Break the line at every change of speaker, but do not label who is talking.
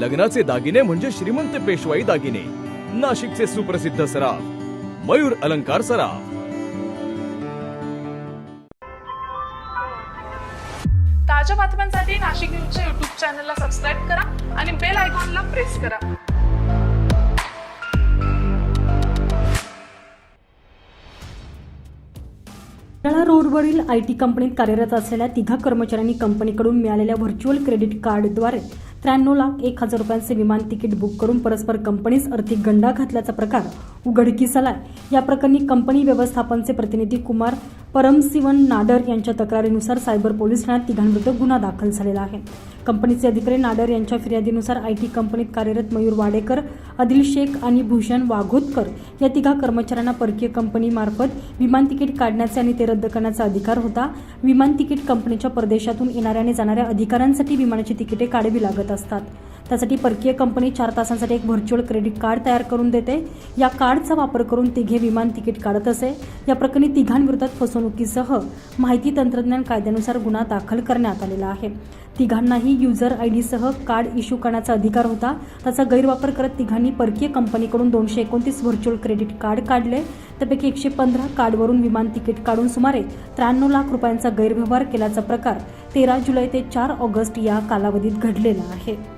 लग्नाचे दागिने म्हणजे श्रीमंत पेशवाई दागिने. नाशिकचे सुप्रसिद्ध सराफ मयूर अलंकार सराफ.
ताज्या बातम्यांसाठी नाशिक न्यूजच्या युट्यूब चॅनलला सबस्क्राईब करा आणि बेल आयकॉनला प्रेस करा.
तळा रोडवरील आय टी कंपनीत कार्यरत असलेल्या तिघा कर्मचाऱ्यांनी कंपनीकडून मिळालेल्या व्हर्च्युअल क्रेडिट कार्डद्वारे त्र्याण्णव लाख एक हजार रुपयांचे विमान तिकीट बुक करून परस्पर कंपनीस आर्थिक गंडा घातल्याचा प्रकार उघडकीस आलाय या प्रकरणी कंपनी व्यवस्थापनचे प्रतिनिधी कुमार परमसिवन नाडर यांच्या तक्रारीनुसार सायबर पोलीस ठाण्यात तिघांविरुद्ध गुन्हा दाखल झालेला आहे. कंपनीचे अधिकारी नाडर यांच्या फिर्यादीनुसार आय टी कंपनीत कार्यरत मयूर वाडेकर आदिल शेख आणि भूषण वाघोतकर या तिघा कर्मचाऱ्यांना परकीय कंपनीमार्फत विमान तिकीट काढण्याचे आणि ते रद्द करण्याचा अधिकार होता. विमान तिकीट कंपनीच्या परदेशातून येणाऱ्या आणि जाणाऱ्या अधिकाऱ्यांसाठी विमानाची तिकिटे काढावी लागत असतात. त्यासाठी परकीय कंपनी चार तासांसाठी एक व्हर्च्युअल क्रेडिट कार्ड तयार करून देते. या कार्डचा वापर करून तिघे विमान तिकीट काढत असे. या प्रकरणी तिघांविरोधात फसवणुकीसह माहिती तंत्रज्ञान कायद्यानुसार गुन्हा दाखल करण्यात आलेला आहे. तिघांनाही युजर आय डीसह कार्ड इश्यू करण्याचा अधिकार होता. त्याचा गैरवापर करत तिघांनी परकीय कंपनीकडून दोनशे एकोणतीस व्हर्च्युअल क्रेडिट कार्ड काढले. त्यापैकी एकशे पंधरा कार्डवरून विमान तिकीट काढून सुमारे त्र्याण्णव लाख रुपयांचा गैरव्यवहार केल्याचा प्रकार तेरा जुलै ते चार ऑगस्ट या कालावधीत घडलेला आहे.